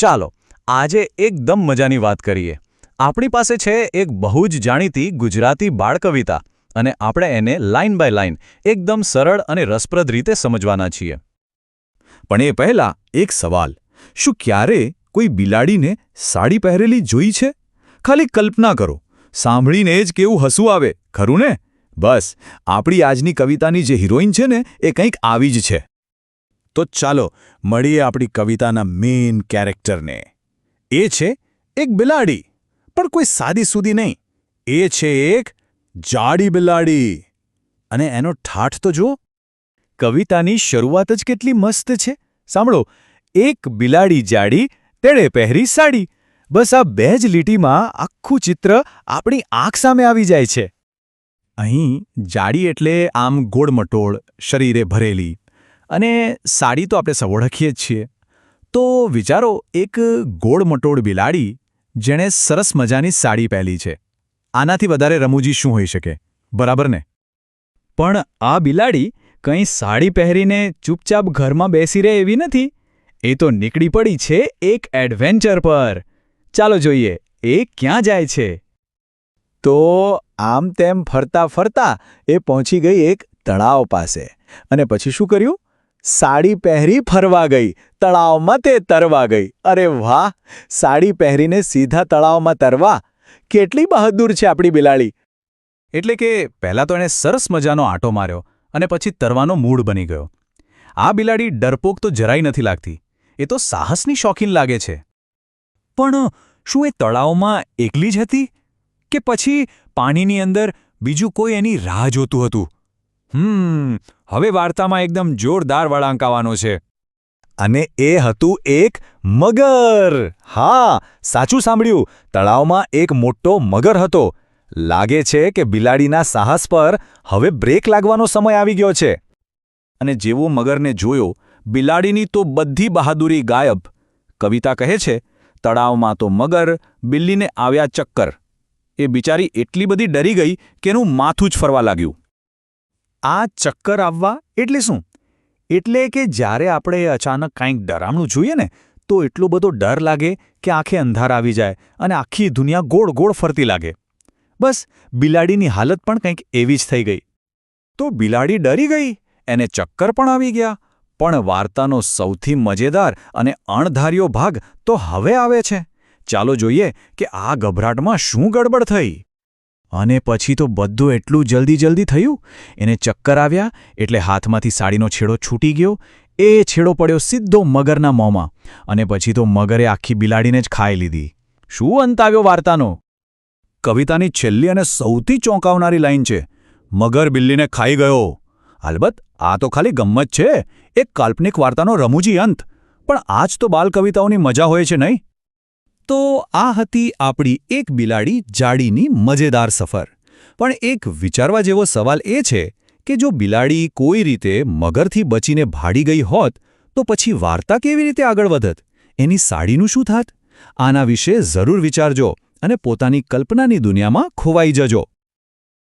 ચાલો, આજે એકદમ મજાની વાત કરીએ. આપણી પાસે છે એક બહુ જ જાણીતી ગુજરાતી બાળકવિતા અને આપણે એને લાઇન બાય લાઇન એકદમ સરળ અને રસપ્રદ રીતે સમજવાના છીએ. પણ એ પહેલા એક સવાલ, શું ક્યારે કોઈ બિલાડીને સાડી પહેરેલી જોઈ છે? ખાલી કલ્પના કરો, સાંભળીને જ કેવું હસવું આવે, ખરું ને? બસ, આપણી આજની કવિતાની જે હિરોઈન છે ને, એ કંઈક આવી જ છે. તો ચાલો મળીએ આપણી કવિતાના મેઇન કેરેક્ટરને એ છે એક બિલાડી, પણ કોઈ સાદી સુધી નહીં. એ છે એક જાડી બિલાડી. અને એનો ઠાઠ તો જુઓ, કવિતાની શરૂઆત જ કેટલી મસ્ત છે. સાંભળો, એક બિલાડી જાડી, તેણે પહેરી સાડી. બસ આ બે જ લીટીમાં આખું ચિત્ર આપણી આંખ સામે આવી જાય છે. અહીં જાડી એટલે આમ ગોળમટોળ, શરીરે ભરેલી. અને સાડી તો આપણે સૌ ઓળખીએ જ છીએ. તો વિચારો, એક ગોળમટોળ બિલાડી જેણે સરસ મજાની સાડી પહેરી છે. આનાથી વધારે રમૂજી શું હોઈ શકે? બરાબર ને? પણ આ બિલાડી કંઈ સાડી પહેરીને ચૂપચાપ ઘરમાં બેસી રહે એવી નથી? એ તો નીકળી પડી છે એક એડવેન્ચર પર. ચાલો જોઈએ, એ ક્યાં જાય છે? તો આમ તેમ ફરતા ફરતા એ પહોંચી ગઈ એક તળાવ પાસે. અને પછી શું કર્યું? સાડી પહેરી ફરવા ગઈ. તળાવમાં તે તરવા ગઈ. અરે વાહ! સાડી પહેરીને સીધા તળાવમાં તરવા? કેટલી બહાદુર છે આપણી બિલાડી. એટલે કે પહેલાં તો એણે સરસ મજાનો આંટો માર્યો અને પછી તરવાનો મૂડ બની ગયો. આ બિલાડી ડરપોક તો જરાય નથી લાગતી. એ તો સાહસની શોખીન લાગે છે. પણ શું એ તળાવમાં એકલી જ હતી? કે પછી પાણીની અંદર બીજું કોઈ એની રાહ જોતું હતું? હમ, હવે વાર્તામાં એકદમ જોરદાર વળાંક આવવાનો છે. અને એ હતું એક મગર. હા, સાચું સાંભળ્યું. તળાવમાં એક મોટો મગર હતો. લાગે છે કે બિલાડીના સાહસ પર હવે બ્રેક લાગવાનો સમય આવી ગયો છે. અને જેવો મગરને જોયો, બિલાડીની તો બધી બહાદુરી ગાયબ. કવિતા કહે છે, તળાવમાં તો મગર, બિલ્લીને આવ્યા ચક્કર. એ બિચારી એટલી બધી ડરી ગઈ કે એનું માથું જ ફરવા લાગ્યું. આ ચક્કર આવવા એટલે શું? એટલે કે જ્યારે આપણે અચાનક કાંઈક ડરામણું જોઈએ ને, તો એટલો બધો ડર લાગે કે આંખે અંધાર આવી જાય અને આખી દુનિયા ગોળ ગોળ ફરતી લાગે. બસ, બિલાડીની હાલત પણ કંઈક એવી જ થઈ ગઈ. તો બિલાડી ડરી ગઈ, એને ચક્કર પણ આવી ગયા. પણ વાર્તાનો સૌથી મજેદાર અને અણધાર્યો ભાગ તો હવે આવે છે. ચાલો જોઈએ કે આ ગભરાટમાં શું ગડબડ થઈ. અને પછી તો બધું એટલું જલ્દી જલ્દી થયું. એને ચક્કર આવ્યા, એટલે હાથમાંથી સાડીનો છેડો છૂટી ગયો. એ છેડો પડ્યો સીધો મગરના મોંમાં અને પછી તો મગરે આખી બિલાડીને જ ખાઈ લીધી. શું અંત આવ્યો વાર્તાનો? કવિતાની છેલ્લી અને સૌથી ચોંકાવનારી લાઈન છે, મગર બિલ્લીને ખાઈ ગયો. અલબત્ત, આ તો ખાલી ગમ્મત છે, એક કાલ્પનિક વાર્તાનો રમૂજી અંત. પણ આજ તો બાલ કવિતાઓની મજા હોય છે નહીં? તો આ હતી આપણી એક બિલાડી જાડીની મજેદાર સફર. પણ એક વિચારવા જેવો સવાલ એ છે કે જો બિલાડી કોઈ રીતે મગરથી બચીને ભાડી ગઈ હોત, તો પછી વાર્તા કેવી રીતે આગળ વધત? એની સાડીનું શું થાત? આના વિશે જરૂર વિચારજો અને પોતાની કલ્પનાની દુનિયામાં ખોવાઈ જજો.